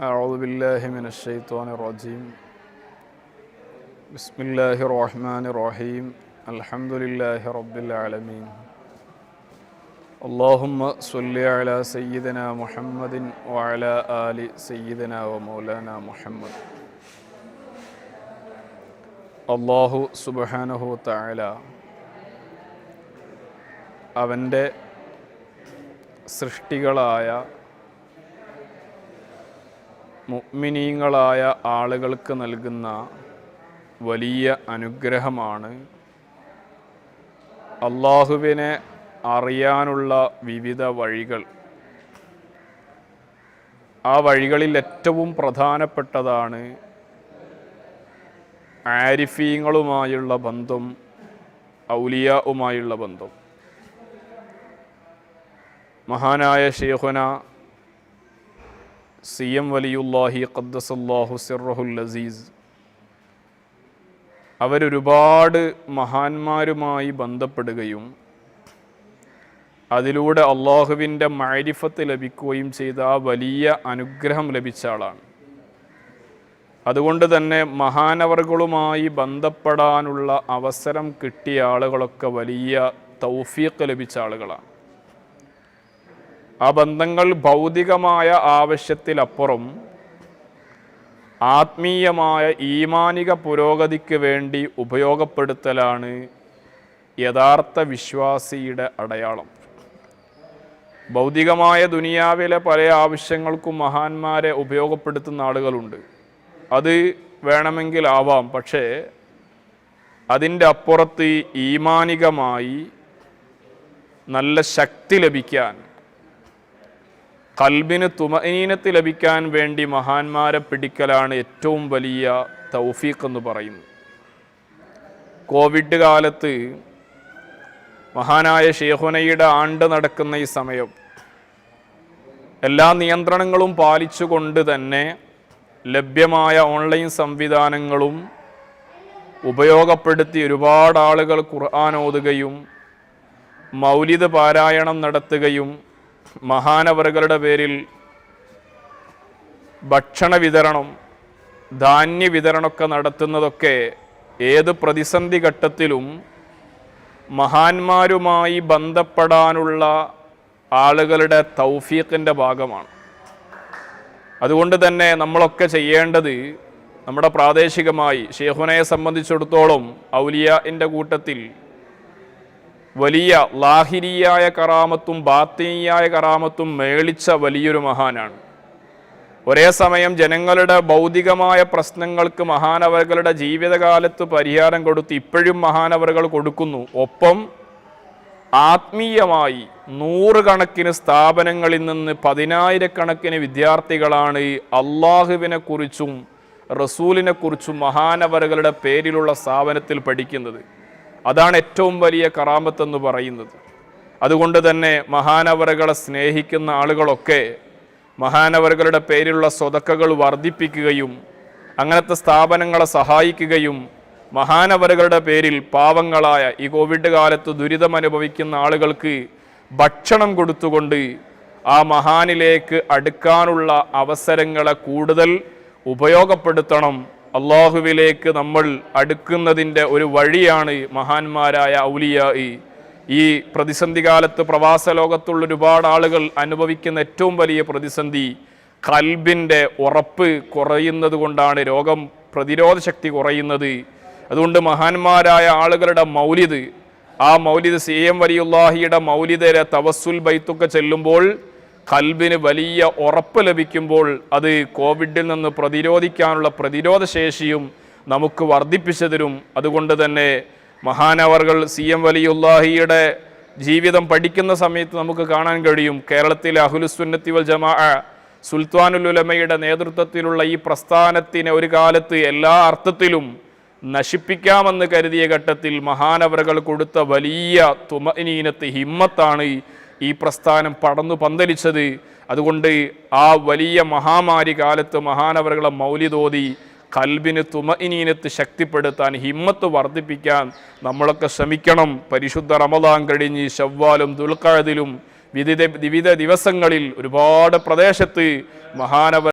أعوذ بالله من الشيطان الرجيم بسم الله الرحمن الرحيم الحمد لله رب العالمين اللهم صل على سيدنا محمد وعلى آل سيدنا ومولانا محمد അള്ളാഹു സുബാനഹു താല അവൻ്റെ സൃഷ്ടികളായ മുഅ്മിനീങ്ങളായ ആളുകൾക്ക് നൽകുന്ന വലിയ അനുഗ്രഹമാണ് അള്ളാഹുവിനെ അറിയാനുള്ള വിവിധ വഴികൾ. ആ വഴികളിൽ ഏറ്റവും പ്രധാനപ്പെട്ടതാണ് ആരിഫീങ്ങളുമായുള്ള ബന്ധം ഔലിയാവുമായുള്ള ബന്ധം. മഹാനായ ഷെയ്ഖുന സി എം വലിയുല്ലാഹി ഖദ്ദസല്ലാഹു സിറഹുൽ അസീസ് അവരൊരുപാട് മഹാന്മാരുമായി ബന്ധപ്പെടുകയും അതിലൂടെ അള്ളാഹുവിന്റെ മാരിഫത്ത് ലഭിക്കുകയും ചെയ്ത ആ വലിയ അനുഗ്രഹം ലഭിച്ച ആളാണ്. അതുകൊണ്ട് തന്നെ മഹാനവറുകളുമായി ബന്ധപ്പെടാനുള്ള അവസരം കിട്ടിയ ആളുകളൊക്കെ വലിയ തൗഫീഖ് ലഭിച്ച ആളുകളാണ്. ആ ബന്ധങ്ങൾ ഭൗതികമായ ആവശ്യത്തിലപ്പുറം ആത്മീയമായ ഈമാനിക പുരോഗതിക്ക് വേണ്ടി ഉപയോഗപ്പെടുത്തലാണ് യഥാർത്ഥ വിശ്വാസിയുടെ അടയാളം. ഭൗതികമായ ദുനിയാവിലെ പല ആവശ്യങ്ങൾക്കും മഹാന്മാരെ ഉപയോഗപ്പെടുത്തുന്ന ആളുകളുണ്ട്. അത് വേണമെങ്കിൽ ആവാം പക്ഷേ അതിന്റെ അപ്പുറത്ത് ഈമാനികമായി നല്ല ശക്തി ലഭിക്കാൻ കൽബിന് തുമനീനത്ത് ലഭിക്കാൻ വേണ്ടി മഹാന്മാരെ പിടിക്കലാണ് ഏറ്റവും വലിയ തൗഫീഖ് എന്ന് പറയുന്നത്. കോവിഡ് കാലത്ത് മഹാനായ ഷേഹുനയുടെ ആണ്ട് നടക്കുന്ന ഈ സമയം എല്ലാ നിയന്ത്രണങ്ങളും പാലിച്ചുകൊണ്ട് തന്നെ ലഭ്യമായ ഓൺലൈൻ സംവിധാനങ്ങളും ഉപയോഗപ്പെടുത്തി ഒരുപാട് ആളുകൾ ഖുർആൻ ഓതുകയും മൗലിദ് പാരായണം നടത്തുകയും മഹാനവറുകളുടെ പേരിൽ ഭക്ഷണ വിതരണം ധാന്യ വിതരണമൊക്കെ നടത്തുന്നതൊക്കെ ഏത് പ്രതിസന്ധി ഘട്ടത്തിലും മഹാന്മാരുമായി ബന്ധപ്പെടാനുള്ള ആളുകളുടെ തൗഫീഖിന്റെ ഭാഗമാണ്. അതുകൊണ്ട് തന്നെ നമ്മളൊക്കെ ചെയ്യേണ്ടത് നമ്മുടെ പ്രാദേശികമായി ഷേഹുനയെ സംബന്ധിച്ചിടത്തോളം ഔലിയ എന്റെ കൂട്ടത്തിൽ വലിയ ലാഹിരിയായ കറാമത്തും ബാത്തിനിയായ കറാമത്തും മേളിച്ച വലിയൊരു മഹാനാണ്. ഒരേ സമയം ജനങ്ങളുടെ ഭൗതികമായ പ്രശ്നങ്ങൾക്ക് മഹാനവറുകളുടെ ജീവിതകാലത്ത് പരിഹാരം കൊടുത്ത് ഇപ്പോഴും മഹാനവറുകൾ കൊടുക്കുന്നു. ഒപ്പം ആത്മീയമായി നൂറുകണക്കിന് സ്ഥാപനങ്ങളിൽ നിന്ന് പതിനായിരക്കണക്കിന് വിദ്യാർത്ഥികളാണ് അള്ളാഹുവിനെ കുറിച്ചും റസൂലിനെ കുറിച്ചും മഹാനവറുകളുടെ പേരിലുള്ള സ്ഥാപനത്തിൽ പഠിക്കുന്നത്. അതാണ് ഏറ്റവും വലിയ കറാമത്ത് എന്ന് പറയുന്നത്. അതുകൊണ്ട് തന്നെ മഹാനവറുകളെ സ്നേഹിക്കുന്ന ആളുകളൊക്കെ മഹാനവറുകളുടെ പേരിലുള്ള സ്വതക്കകൾ വർദ്ധിപ്പിക്കുകയും അങ്ങനത്തെ സ്ഥാപനങ്ങളെ സഹായിക്കുകയും മഹാനവറുകളുടെ പേരിൽ പാവങ്ങളായ ഈ കോവിഡ് കാലത്ത് ദുരിതം അനുഭവിക്കുന്ന ആളുകൾക്ക് ഭക്ഷണം കൊടുത്തുകൊണ്ട് ആ മഹാനിലേക്ക് അടുക്കാനുള്ള അവസരങ്ങളെ കൂടുതൽ ഉപയോഗപ്പെടുത്തണം അള്ളാഹുവിലേക്ക് നമ്മൾ അടുക്കുന്നതിന്റെ ഒരു വഴിയാണ് മഹാന്മാരായ ഔലിയ ഈ പ്രതിസന്ധി കാലത്ത് പ്രവാസ ലോകത്തുള്ള ഒരുപാട് ആളുകൾ അനുഭവിക്കുന്ന ഏറ്റവും വലിയ പ്രതിസന്ധി കൽബിന്റെ ഉറപ്പ് കുറയുന്നത് കൊണ്ടാണ് രോഗം പ്രതിരോധ ശക്തി കുറയുന്നത്. അതുകൊണ്ട് മഹാന്മാരായ ആളുകളുടെ മൗലിദ് ആ മൗലിദ് സി എം വലിയുല്ലാഹിയുടെ മൗലിദരെ തവസുൽ ബൈത്തൊക്കെ ചെല്ലുമ്പോൾ കൽബിന് വലിയ ഉറപ്പ് ലഭിക്കുമ്പോൾ അത് കോവിഡിൽ നിന്ന് പ്രതിരോധിക്കാനുള്ള പ്രതിരോധ ശേഷിയും നമുക്ക് വർദ്ധിപ്പിച്ചു തരും. അതുകൊണ്ട് തന്നെ മഹാനവർകൾ സി എം വലിയുല്ലാഹിയുടെ ജീവിതം പഠിക്കുന്ന സമയത്ത് നമുക്ക് കാണാൻ കഴിയും. കേരളത്തിലെ അഹുലുസുന്നത്തി വൽ ജമാ സുൽത്താനുലുലമയുടെ നേതൃത്വത്തിലുള്ള ഈ പ്രസ്ഥാനത്തിന് ഒരു കാലത്ത് എല്ലാ അർത്ഥത്തിലും നശിപ്പിക്കാമെന്ന് കരുതിയ ഘട്ടത്തിൽ മഹാനവറുകൾ കൊടുത്ത വലിയ തുമനീനത്ത് ഹിമ്മത്താണ് ഈ പ്രസ്ഥാനം പടന്നു പന്തലിച്ചത് അതുകൊണ്ട് ആ വലിയ മഹാമാരി കാലത്ത് മഹാനവറുകളെ മൗലിതോതി കൽബിന് തുമഇനീനത്ത് ശക്തിപ്പെടുത്താൻ ഹിമ്മത്ത് വർദ്ധിപ്പിക്കാൻ നമ്മളൊക്കെ ശ്രമിക്കണം. പരിശുദ്ധ റമദാൻ കഴിഞ്ഞ് ശവ്വാലും ദുൽഖഴതിലും വിവിധ വിവിധ ദിവസങ്ങളിൽ ഒരുപാട് പ്രദേശത്ത് മഹാനവർ